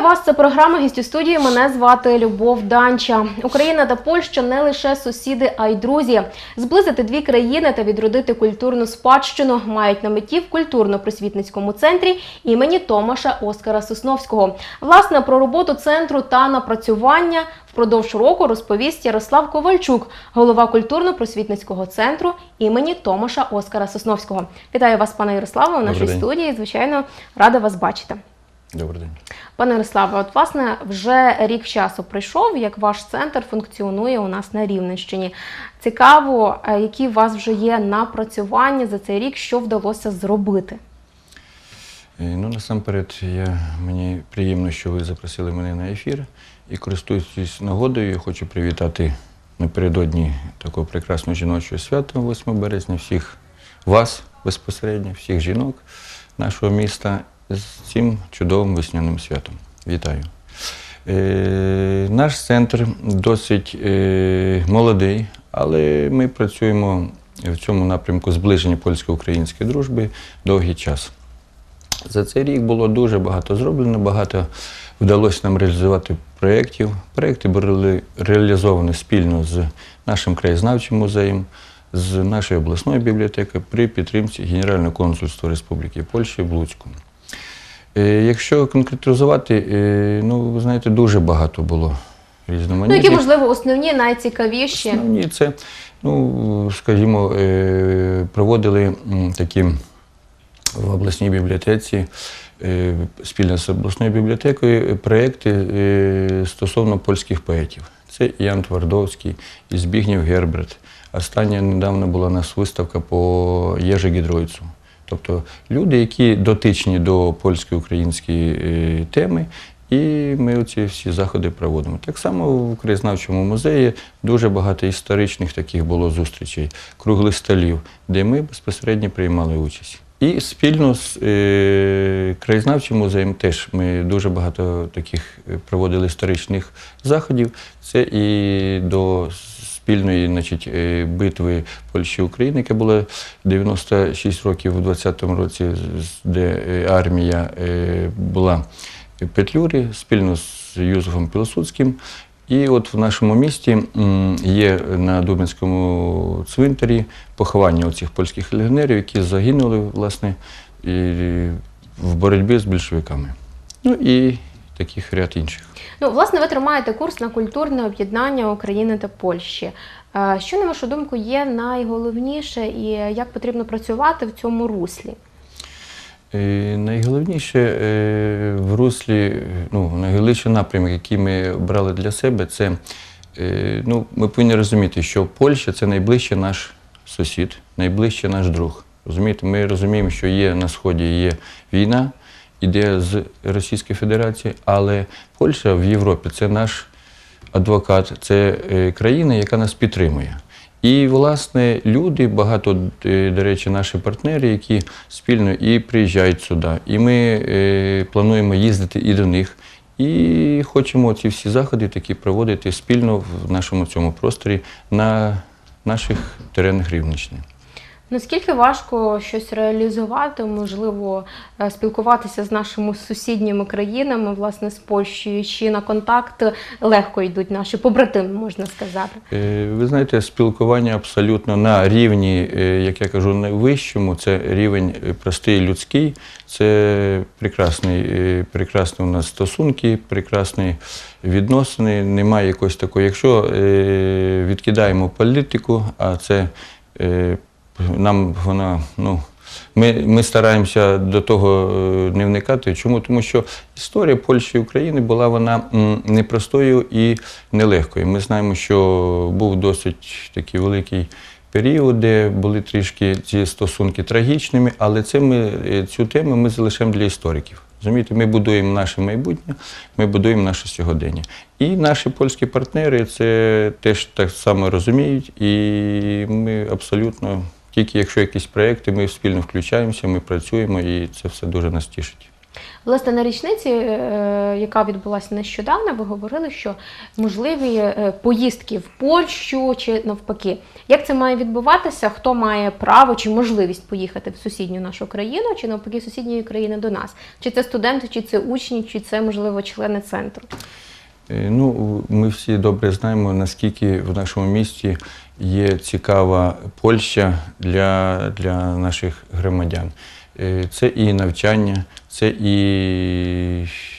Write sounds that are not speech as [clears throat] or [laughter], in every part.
Вітаю вас. Це програма «Гість студії. Мене звати Любов Данча. Україна та Польща не лише сусіди, а й друзі. Зблизити дві країни та відродити культурну спадщину мають на меті в культурно-просвітницькому центрі імені Томаша Оскара Сосновського. Власне про роботу центру та напрацювання впродовж року розповість Ярослав Ковальчук, голова культурно-просвітницького центру імені Томаша Оскара Сосновського. Вітаю вас, пане Ярославе, у нашій студії. Звичайно, рада вас бачити. Добрий день. Пане Ярославе, от власне вже рік часу пройшов, як ваш центр функціонує у нас на Рівненщині. Цікаво, е, які у вас вже є напрацювання за цей рік, що вдалося зробити. Е, Ну, насамперед, я, мені приємно, що ви запросили мене на ефір. І користуючись нагодою, я хочу привітати напередодні такого прекрасного жіночого свята 8 березня, всіх вас безпосередньо, всіх жінок нашого міста з цим чудовим весняним святом. Вітаю. Е, наш центр досить е, молодий, але ми працюємо в цьому напрямку зближення польсько-української дружби довгий час. За цей рік було дуже багато зроблено, багато вдалося нам реалізувати проєктів. Проєкти були реалізовані спільно з нашим краєзнавчим музеєм, з нашою обласною бібліотекою при підтримці Генерального консульства Республіки Польща в Луцьку. Е, Якщо конкретизувати, е, ну ви знаєте, дуже багато було Ну, які, можливо, основні, найцікавіші. Основні це, ну, скажімо, е, проводили такі в обласній бібліотеці спільно з обласною бібліотекою проєкти е, стосовно польських поетів. Це Ян Твардовський і Збігнєв Герберт. Остання недавно була у нас виставка по Єжи Гідройцу. Тобто люди, які дотичні до польсько-української е, теми, і ми оці всі заходи проводимо. Так само в краєзнавчому музеї дуже багато історичних таких було зустрічей, круглих столів, де ми безпосередньо приймали участь. І спільно з е, краєзнавчим музеєм теж ми дуже багато таких е, проводили історичних заходів. Це і до спільної значить, е, битви Польщі України, яка була 96 років у 20-му році, де е, армія е, була в Петлюрі спільно з Юзефом Пілосудським. І от в нашому місті є на Дубинському цвинтарі поховання оцих польських легіонерів, які загинули власне в боротьбі з більшовиками. Ну і таких ряд інших. Ну, власне, ви тримаєте курс на культурне об'єднання України та Польщі. Е, Що, на вашу думку, є найголовніше і як потрібно працювати в цьому руслі? Е, Найголовніше е, в руслі, ну, найголовніший напрямок, який ми брали для себе, це ну, ми повинні розуміти, що Польща це найближчий наш сусід, найближчий наш друг. Розумієте, ми розуміємо, що є на сході є війна, іде з Російської Федерації, але Польща в Європі це наш адвокат, це е, країна, яка нас підтримує. І, власне, люди, багато, е, до речі, наші партнери, які спільно і приїжджають сюди. І ми е, плануємо їздити і до них. І хочемо ці всі заходи такі проводити спільно в нашому цьому просторі на наших теренах Рівненщини. Наскільки важко щось реалізувати, можливо, е, спілкуватися з нашими сусідніми країнами, власне, з Польщею, чи на контакт легко йдуть наші побратими, можна сказати? Е, Ви знаєте, спілкування абсолютно на рівні, е, як я кажу, найвищому, це рівень простий людський. Це прекрасний, прекрасні у нас стосунки, прекрасні відносини. Немає якось такої. Якщо відкидаємо політику, а це нам вона, ну. Ми, ми стараємося до того е, не вникати. Чому? Тому що історія Польщі і України була вона непростою і нелегкою. Ми знаємо, що був досить такий великий період, де були трішки ці стосунки трагічними, але це ми, е, цю тему ми залишаємо для істориків. Розумієте, ми будуємо наше майбутнє, ми будуємо наше сьогодення. І наші польські партнери це теж так само розуміють, і ми абсолютно, тільки якщо якісь проекти, ми спільно включаємося, ми працюємо, і це все дуже нас тішить. Власне, на річниці, е, яка відбулася нещодавно, ви говорили, що можливі е, поїздки в Польщу чи навпаки. Як це має відбуватися? Хто має право чи можливість поїхати в сусідню нашу країну, чи навпаки сусідньої країни до нас? Чи це студенти, чи це учні, чи це можливо члени центру? Е, Ну, ми всі добре знаємо, наскільки в нашому місті є цікава Польща для, для наших громадян. Е, Це і навчання, це і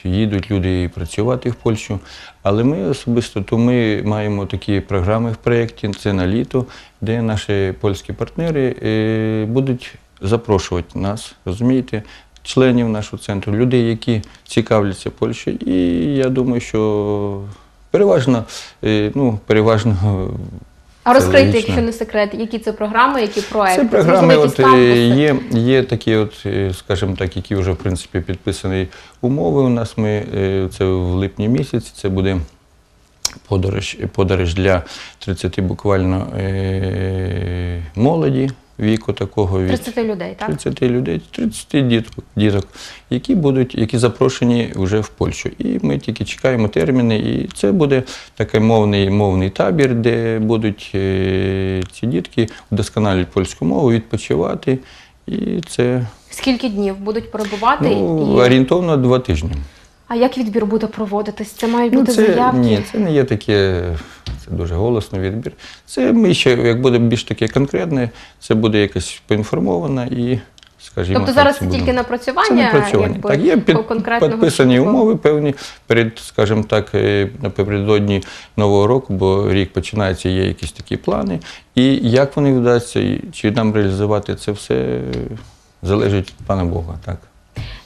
їдуть люди працювати в Польщу. Але ми особисто то ми маємо такі програми в проєкті, це на літо, де наші польські партнери е, будуть запрошувати нас, розумієте, членів нашого центру, людей, які цікавляться Польщею. І я думаю, що переважно, е, ну, переважно А Це розкрийте, логічно. якщо не секрет, які це програми, які проекти? Це програми, от, е, є, є такі, от, е, скажімо так, які вже в принципі підписані умови. У нас ми е, це в липні місяці. Це буде подорож, подорож для 30 буквально е, молоді віку такого від 30 людей, так? 30 людей, 30 діток, діток, які будуть, які запрошені вже в Польщу. І ми тільки чекаємо терміни. І це буде такий мовний, мовний табір, де будуть е, ці дітки вдосконалювати польську мову, відпочивати. І це Скільки днів будуть перебувати? ну, і... орієнтовно два тижні. А як відбір буде проводитись? Це мають Ну, бути це, заявки? ні, це не є таке, це дуже голосно відбір. Це ми ще, як буде більш таке конкретне, це буде якось поінформовано і, скажімо. Тобто так, зараз це тільки напрацювання, Це напрацювання. якби, так, є під, підписані шляху? умови певні перед, скажімо так, е, напередодні Нового року, бо рік починається, є якісь такі плани. І як вони вдасться, і чи нам реалізувати це все, е, залежить від пана Бога. Так.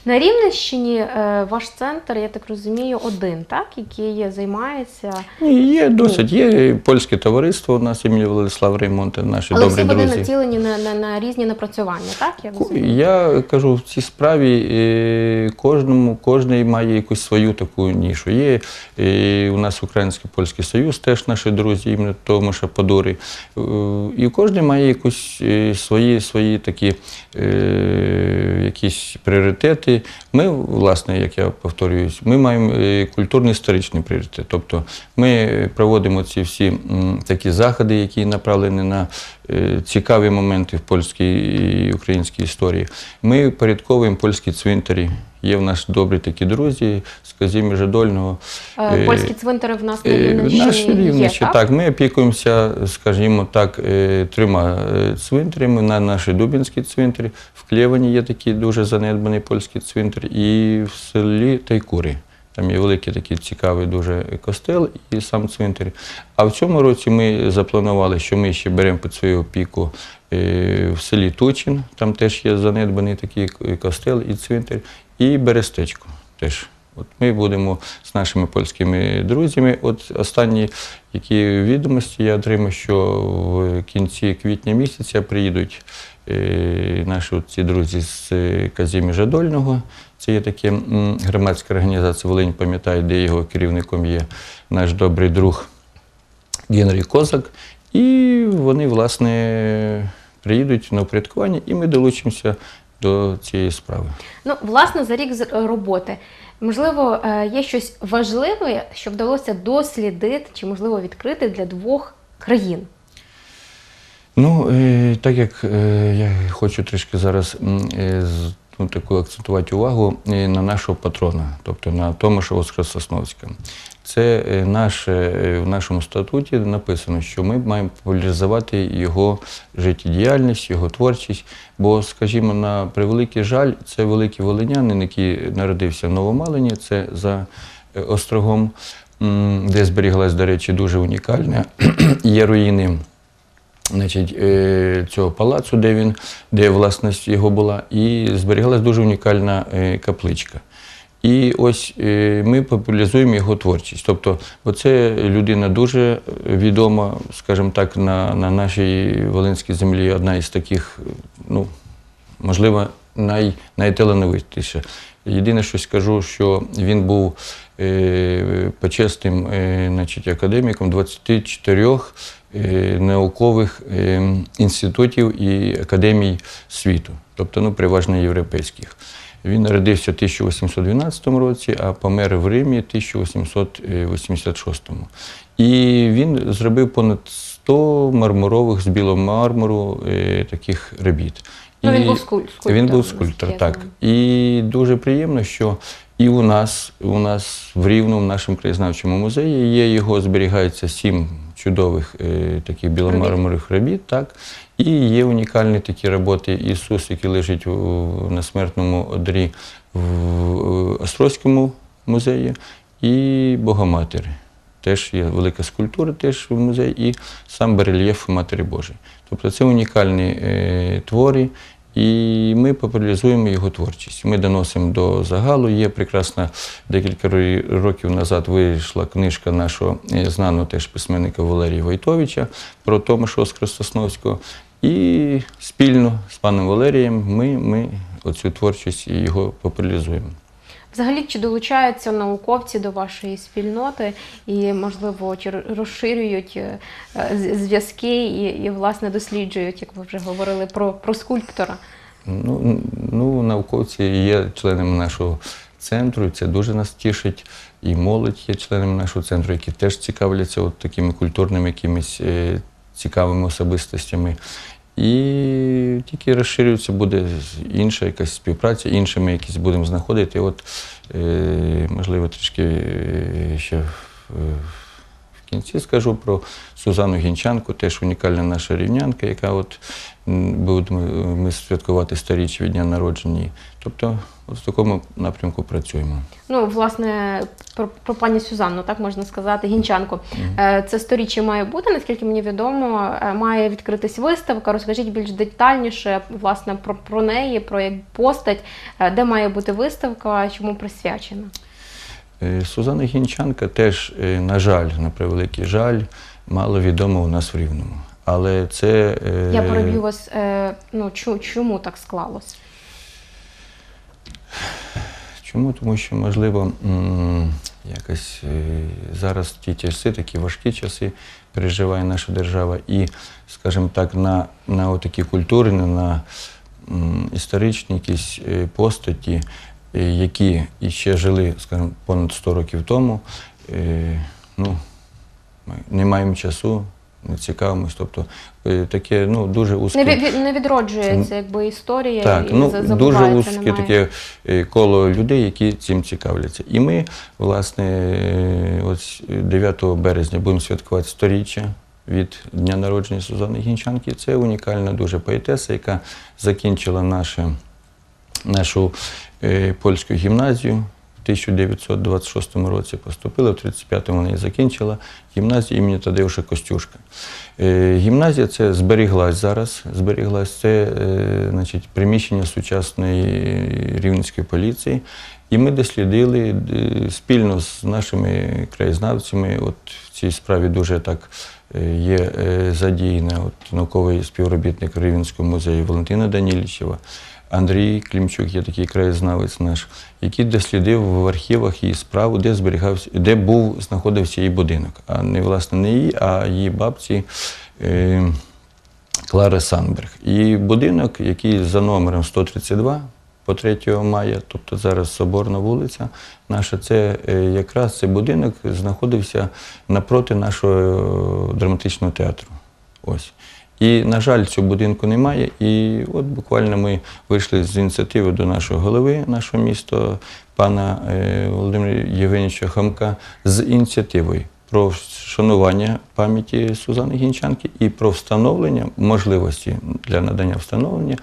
На Рівненщині е, ваш центр, я так розумію, один, так, який займається. Ні, є досить. Є польське товариство у нас імені Владислав Реймонт, наші Але добрі всі вони націлені на, на, на різні напрацювання, так? Я розумію? Я кажу, в цій справі е, кожному, кожний має якусь свою таку нішу. Є е, у нас Український польський союз, теж наші друзі, іменно Томаша Подори. І кожен має якусь свої, свої такі якісь пріоритети. Ми, власне, як я повторююсь, ми маємо е, культурно-історичний пріоритет. Тобто ми проводимо ці всі такі заходи, які направлені на е, цікаві моменти в польській і українській історії. Ми порядковуємо польські цвинтарі. Є в нас добрі такі друзі з Казімі Жадольного. Е, Е, Польські цвинтари в нас на Е, Рівненщині Наші є, так? так. Ми опікуємося, скажімо так, е, трьома е, цвинтарями. На нашій Дубінській цвинтарі. В Клєвані є такий дуже занедбаний польський цвинтар, і в селі Тайкури. Там є великий такий цікавий дуже костел і сам цвинтар. А в цьому році ми запланували, що ми ще беремо під свою опіку е, в селі Тучин, там теж є занедбаний такий костел і цвинтар, і Берестечко теж. От ми будемо з нашими польськими друзями. От останні які відомості я отримав, що в кінці квітня місяця приїдуть е, наші ці друзі з е, Казімі Жадольного. Це є таке громадська організація Волинь, пам'ятаю, де його керівником є наш добрий друг Генрій Козак. І вони, власне, приїдуть на упорядкування, і ми долучимося до цієї справи. Ну, власне, за рік е, роботи. Можливо, е, є щось важливе, що вдалося дослідити чи, можливо, відкрити для двох країн. Ну, е, так як я хочу трішки зараз ну, таку акцентувати увагу е, на нашого патрона, тобто на Томаша Оскара Сосновська. Це е, наше, в нашому статуті написано, що ми маємо популяризувати його життєдіяльність, його творчість. Бо, скажімо, на превеликий жаль, це великий волинянин, який народився в Новомалині, це за е, острогом, де зберіглась, до речі, дуже унікальна [clears throat] є руїни значить, е, цього палацу, де він, де власність його була, і зберігалась дуже унікальна е, капличка. І ось е, ми популяризуємо його творчість. Тобто, бо це людина дуже відома, скажімо так, на, на нашій Волинській землі, одна із таких, ну, можливо, най, найталановитіша. Єдине, що скажу, що він був почесним е, значить, академіком 24 е, наукових е, інститутів і академій світу, тобто ну, переважно європейських. Він народився в 1812 році, а помер в Римі в 1886. І він зробив понад 100 мармурових з білого мармуру е, таких робіт. Ну, він був скульптор, Він був скульптор, так. І дуже приємно, що і у нас, у нас в Рівному, в нашому краєзнавчому музеї, є його зберігається сім чудових е, таких біломармурових робіт, так. І є унікальні такі роботи Ісус, який лежить у, на смертному одрі в Острозькому музеї, і Богоматері. Теж є велика скульптура теж в музеї, і сам барельєф Матері Божої. Тобто це унікальні е, твори, і ми популяризуємо його творчість. Ми доносимо до загалу. Є прекрасна декілька років назад вийшла книжка нашого е, знаного теж письменника Валерія Войтовича про Томаша Скрестосновського. І спільно з паном Валерієм ми, ми оцю творчість його популяризуємо. Взагалі, чи долучаються науковці до вашої спільноти і, можливо, чи розширюють е, зв'язки і, і, власне, досліджують, як ви вже говорили, про, про скульптора? Ну, ну, науковці є членами нашого центру, і це дуже нас тішить. І молодь є членами нашого центру, які теж цікавляться от такими культурними якимись е, цікавими особистостями. І тільки розширюється буде інша якась співпраця, іншими якісь будемо знаходити. От, е, можливо, трішки е, ще в, в кінці скажу про Сузану Гінчанку, теж унікальна наша рівнянка, яка от будемо ми святкувати сторіччя від дня народження. Тобто, от в такому напрямку працюємо. Ну, власне, про, про пані Сюзанну, так можна сказати, гінчанку. Е, Це сторіччя має бути, наскільки мені відомо, е, має відкритись виставка. Розкажіть більш детальніше власне про, про неї, про як постать, е, де має бути виставка, чому присвячена. Сузана Гінчанка теж, на жаль, на превеликий жаль, мало відома у нас в Рівному. Але це. Я переб'ю вас. Ну чому так склалось? Чому? Тому що, можливо, якось е, зараз ті часи, такі важкі часи переживає наша держава. І, скажімо так, на, на такі культурні, на історичні якісь е, постаті, е, які іще жили, скажімо, понад 100 років тому, ну, ми не маємо часу, цікавимось. Тобто е, таке ну, дуже узке. Не, від, не відроджується якби історія Так, і ну дуже вузьке немає. таке е, коло людей, які цим цікавляться. І ми, власне, е, ось 9 березня будемо святкувати сторіччя від дня народження Сузани Гінчанки. Це унікальна дуже поетеса, яка закінчила наше, нашу е, польську гімназію. В 1926 році поступила, в 35-му вона і закінчила гімназію імені Тадеуша Костюшка. Е, Гімназія це зберіглась зараз. Зберіглась це е, значить, приміщення сучасної рівненської поліції. І ми дослідили е, спільно з нашими краєзнавцями. От в цій справі дуже так є задіяна от, науковий співробітник Рівненського музею Валентина Данілічева. Андрій Клімчук є такий краєзнавець наш, який дослідив в архівах її справу, де зберігався, де був, знаходився її будинок. А не власне не її, а її бабці е, Клари Санберг. І будинок, який за номером 132 по 3 мая, тобто зараз Соборна вулиця наша, це е, якраз цей будинок знаходився напроти нашого драматичного театру. Ось. І, на жаль, цього будинку немає. І от буквально ми вийшли з ініціативи до нашого голови, нашого міста, пана е, Володимира Євгенійовича Хамка, з ініціативою про вшанування пам'яті Сузани Гінчанки і про встановлення можливості для надання встановлення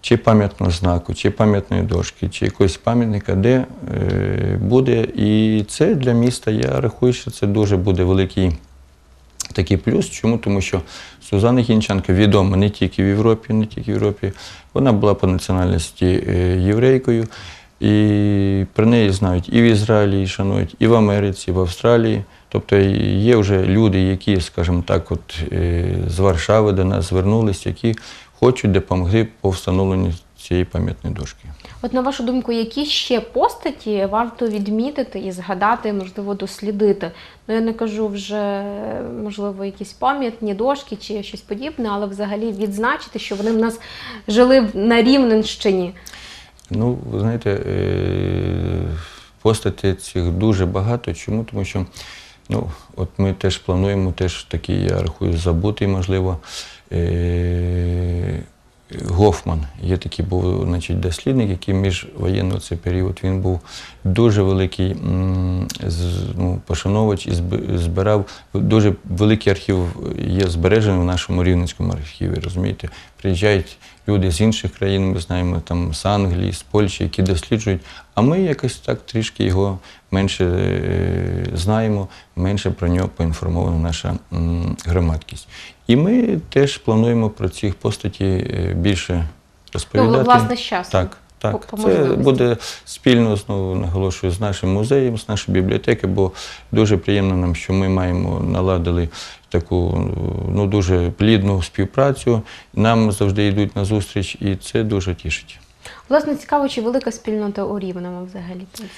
чи пам'ятного знаку, чи пам'ятної дошки, чи якогось пам'ятника, де е, буде. І це для міста, я рахую, що це дуже буде великий такий плюс. Чому? Тому що Сузана Гінчанка відома не тільки в Європі, не тільки в Європі. Вона була по національності е, єврейкою. І про неї знають і в Ізраїлі, і шанують, і в Америці, і в Австралії. Тобто є вже люди, які, скажімо так, от, е, з Варшави до нас звернулись, які хочуть допомогти по встановленню цієї пам'ятної дошки. От на вашу думку, які ще постаті варто відмітити і згадати, можливо, дослідити? Ну я не кажу вже, можливо, якісь пам'ятні дошки чи щось подібне, але взагалі відзначити, що вони в нас жили на Рівненщині. Ну, ви знаєте, е, постатей цих дуже багато. Чому? Тому що ну, от ми теж плануємо, теж такий, я рахую, забутий, можливо. Гофман. Є такий був значить, дослідник, який міжвоєнний цей період він був дуже великий ну, пошановувач і збирав дуже великий архів є збережений в нашому рівненському архіві. Розумієте, приїжджають люди з інших країн, ми знаємо там з Англії, з Польщі, які досліджують. А ми якось так трішки його менше е, знаємо, менше про нього поінформована наша м, громадськість. І ми теж плануємо про ці постаті е, більше розповідати. Ну, власне, з часом. Так, так. по Це буде спільно, знову наголошую, з нашим музеєм, з нашої бібліотеки, бо дуже приємно нам, що ми маємо наладили таку ну, дуже плідну співпрацю. Нам завжди йдуть на зустріч, і це дуже тішить. Власне, цікаво, чи велика спільнота у Рівному взагалі польська?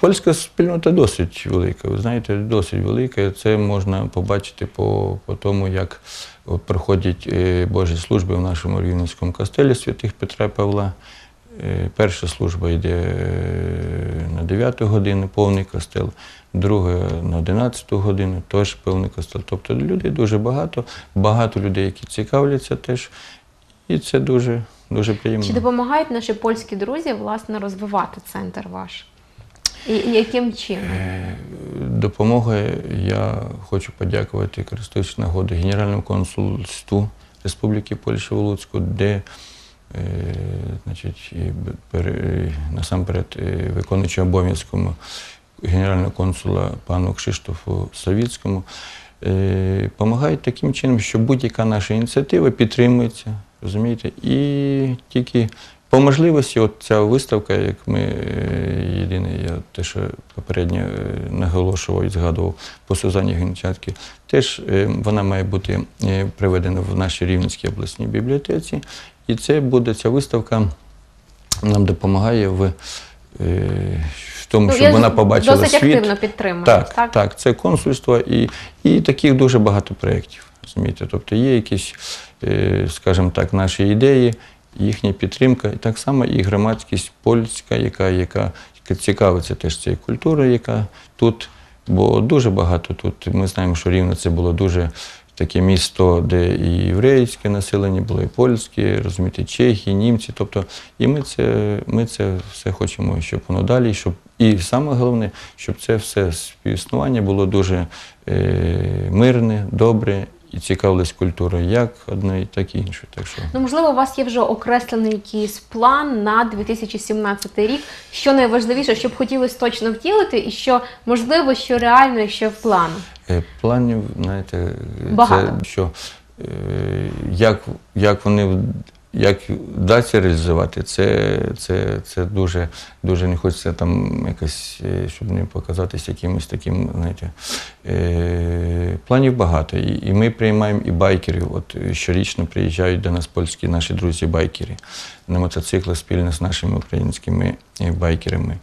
Польська спільнота досить велика. Ви знаєте, досить велика. Це можна побачити по, по тому, як проходять е, Божі служби в нашому Рівненському костелі святих Петра Павла. Е, Перша служба йде е, на 9 годину, повний костел, друга на 11 годину, теж повний костел. Тобто людей дуже багато, багато людей, які цікавляться теж. І це дуже, дуже приємно. Чи допомагають наші польські друзі власне розвивати центр ваш? І, яким чином? Е, Допомогою я хочу подякувати, користуючись нагодою, Генеральному консульству Республіки Польща в Луцьку, де значить, б- пере- е, насамперед е, виконуючи обов'язком генерального консула пану Кшиштофу Савіцькому, допомагають таким чином, що будь-яка наша ініціатива підтримується, розумієте, і тільки по можливості, от ця виставка, як ми е, єдине, я те, що попередньо е, наголошував і згадував по Сузані Генчатки, теж е, вона має бути приведена в нашій Рівненській обласній бібліотеці. І це буде ця виставка нам допомагає в, в тому, Ну, щоб вона побачила досить світ. активно підтримують, Так, так? так, це консульство і, і таких дуже багато проєктів. Розумієте? Тобто є якісь, скажімо так, наші ідеї, їхня підтримка, і так само і громадськість польська, яка, яка, цікавиться теж цією культурою, яка тут, бо дуже багато тут. Ми знаємо, що рівно це було дуже таке місто, де і єврейське населення було, і польське, розумієте, чехи, німці. Тобто, і ми це, ми це все хочемо, щоб воно далі, щоб і саме головне, щоб це все співіснування було дуже е, мирне, добре і цікавилось культурою як одної, так і іншої. Так що Ну, можливо, у вас є вже окреслений якийсь план на 2017 рік. Що найважливіше, що б хотілося точно втілити, і що можливо, що реально, і що в плану. Е, Планів, знаєте, Багато. це що е, як, як вони як вдасться реалізувати, це, це, це дуже, дуже не хочеться там якось, е, щоб не показатися якимось таким, знаєте, е, планів багато. І, і ми приймаємо і байкерів. От щорічно приїжджають до нас польські наші друзі-байкери на мотоциклах спільно з нашими українськими е, байкерами.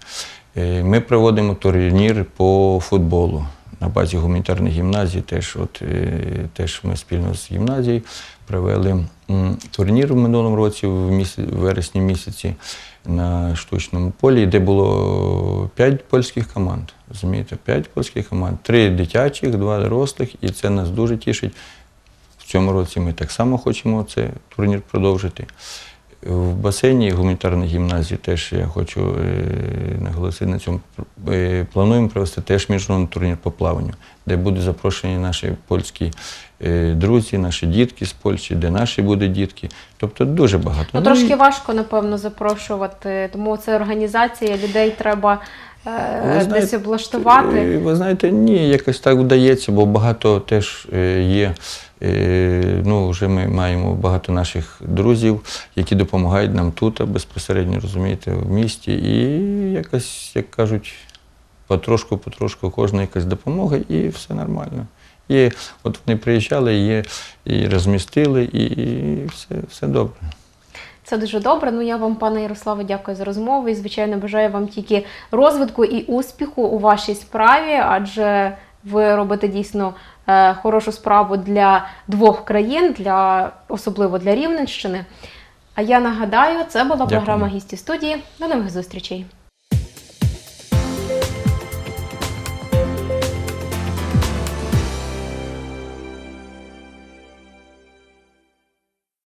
Е, Ми проводимо турнір по футболу на базі гуманітарної гімназії. Теж, от, е, теж ми спільно з гімназією провели турнір в минулому році, в, місяці, в вересні місяці, на штучному полі, де було п'ять польських команд. Розумієте, п'ять польських команд, три дитячих, два дорослих, і це нас дуже тішить. В цьому році ми так само хочемо цей турнір продовжити. В басейні гуманітарної гімназії теж я хочу е, наголосити на цьому. Е, плануємо провести теж міжнародний турнір по плаванню, де будуть запрошені наші польські е, друзі, наші дітки з Польщі, де наші будуть дітки. Тобто дуже багато. Ну, і- трошки важко, напевно, запрошувати, тому це організація, людей треба Ви знаєте, десь облаштувати. Ви знаєте, ні, якось так вдається, бо багато теж є. Е, Ну, вже ми маємо багато наших друзів, які допомагають нам тут безпосередньо, розумієте, в місті. І якось, як кажуть, потрошку, потрошку кожна якась допомога, і все нормально. Є, от вони приїжджали, є, і розмістили, і, і все, все добре. Це дуже добре. Ну я вам, пане Ярославе, дякую за розмову і, звичайно, бажаю вам тільки розвитку і успіху у вашій справі, адже ви робите дійсно хорошу справу для двох країн, для особливо для Рівненщини. А я нагадаю, це була Дякую. програма гісті студії. До нових зустрічей.